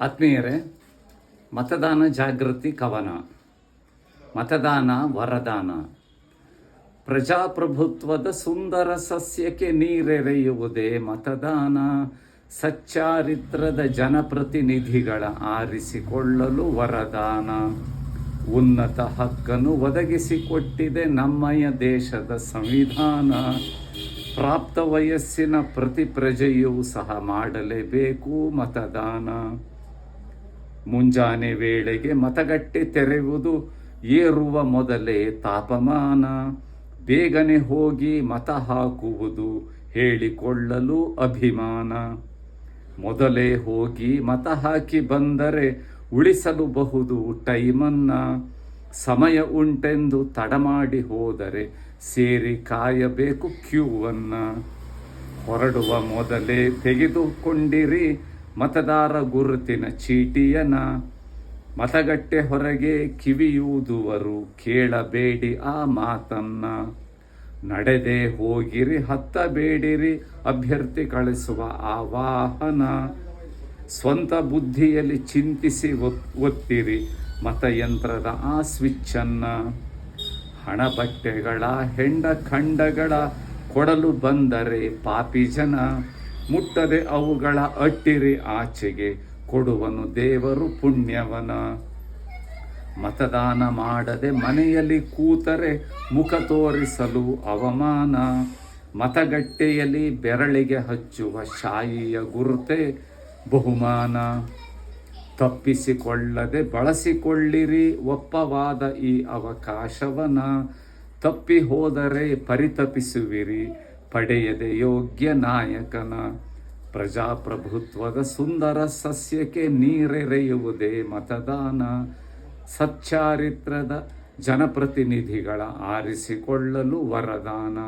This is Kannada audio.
ಆತ್ಮೀಯರೇ, ಮತದಾನ ಜಾಗೃತಿ ಕವನ, ಮತದಾನ ವರದಾನ. ಪ್ರಜಾಪ್ರಭುತ್ವದ ಸುಂದರ ಸಸ್ಯಕ್ಕೆ ನೀರೆರೆಯುವುದೇ ಮತದಾನ. ಸಚ್ಚಾರಿತ್ರದ ಜನಪ್ರತಿನಿಧಿಗಳ ಆರಿಸಿಕೊಳ್ಳಲು ವರದಾನ. ಉನ್ನತ ಹಕ್ಕನ್ನು ಒದಗಿಸಿಕೊಟ್ಟಿದೆ ನಮ್ಮಯ ದೇಶದ ಸಂವಿಧಾನ. ಪ್ರಾಪ್ತ ವಯಸ್ಸಿನ ಪ್ರತಿ ಪ್ರಜೆಯೂ ಸಹ ಮಾಡಲೇಬೇಕು ಮತದಾನ. ಮುಂಜಾನೆ ವೇಳೆಗೆ ಮತಗಟ್ಟೆ ತೆರೆಯುವುದು ಏರುವ ಮೊದಲೇ ತಾಪಮಾನ. ಬೇಗನೆ ಹೋಗಿ ಮತ ಹಾಕುವುದು ಹೇಳಿಕೊಳ್ಳಲು ಅಭಿಮಾನ. ಮೊದಲೇ ಹೋಗಿ ಮತ ಹಾಕಿ ಬಂದರೆ ಉಳಿಸಲು ಬಹುದು ಟೈಮನ್ನ. ಸಮಯ ಉಂಟೆಂದು ತಡ ಮಾಡಿ ಹೋದರೆ ಸೇರಿ ಕಾಯಬೇಕು ಕ್ಯೂವನ್ನ. ಹೊರಡುವ ಮೊದಲೇ ತೆಗೆದುಕೊಂಡಿರಿ ಮತದಾರ ಗುರುತಿನ ಚೀಟಿಯನ ಮತಗಟ್ಟೆ ಹೊರಗೆ ಕಿವಿಯೂದುವರು ಕೇಳಬೇಡಿ ಆ ಮಾತನ್ನ. ನಡೆದೇ ಹೋಗಿರಿ, ಹತ್ತಬೇಡಿರಿ, ಅಭ್ಯರ್ಥಿ ಕಳಿಸುವ ಆವಾಹನ. ಸ್ವಂತ ಬುದ್ಧಿಯಲ್ಲಿ ಚಿಂತಿಸಿ ಒತ್- ಒತ್ತಿರಿ, ಮತಯಂತ್ರದ ಆ ಸ್ವಿಚ್ಚನ್ನ. ಹಣ ಬಟ್ಟೆಗಳ, ಹೆಂಡ ಖಂಡಗಳ ಕೊಡಲು ಬಂದರೆ ಪಾಪಿ ಜನ ಮುಟ್ಟದೆ ಅವುಗಳ ಅಟ್ಟಿರಿ ಆಚೆಗೆ ಕೊಡುವನು ದೇವರು ಪುಣ್ಯವನ. ಮತದಾನ ಮಾಡದೆ ಮನೆಯಲ್ಲಿ ಕೂತರೆ ಮುಖ ತೋರಿಸಲು ಅವಮಾನ. ಮತಗಟ್ಟೆಯಲ್ಲಿ ಬೆರಳಿಗೆ ಹಚ್ಚುವ ಶಾಯಿಯ ಗುರುತೆ ಬಹುಮಾನ. ತಪ್ಪಿಸಿಕೊಳ್ಳದೆ ಬಳಸಿಕೊಳ್ಳಿರಿ ಒಪ್ಪವಾದ ಈ ಅವಕಾಶವನ. ತಪ್ಪಿ ಹೋದರೆ ಪರಿತಪಿಸುವಿರಿ. ಪಡೆಯದೆ ಯೋಗ್ಯ ನಾಯಕನ ಪ್ರಜಾಪ್ರಭುತ್ವದ ಸುಂದರ ಸಸ್ಯಕ್ಕೆ ನೀರೆರೆಯುವುದೇ ಮತದಾನ. ಸಚ್ಚಾರಿತ್ರದ ಜನಪ್ರತಿನಿಧಿಗಳ ಆರಿಸಿಕೊಳ್ಳಲು ವರದಾನ.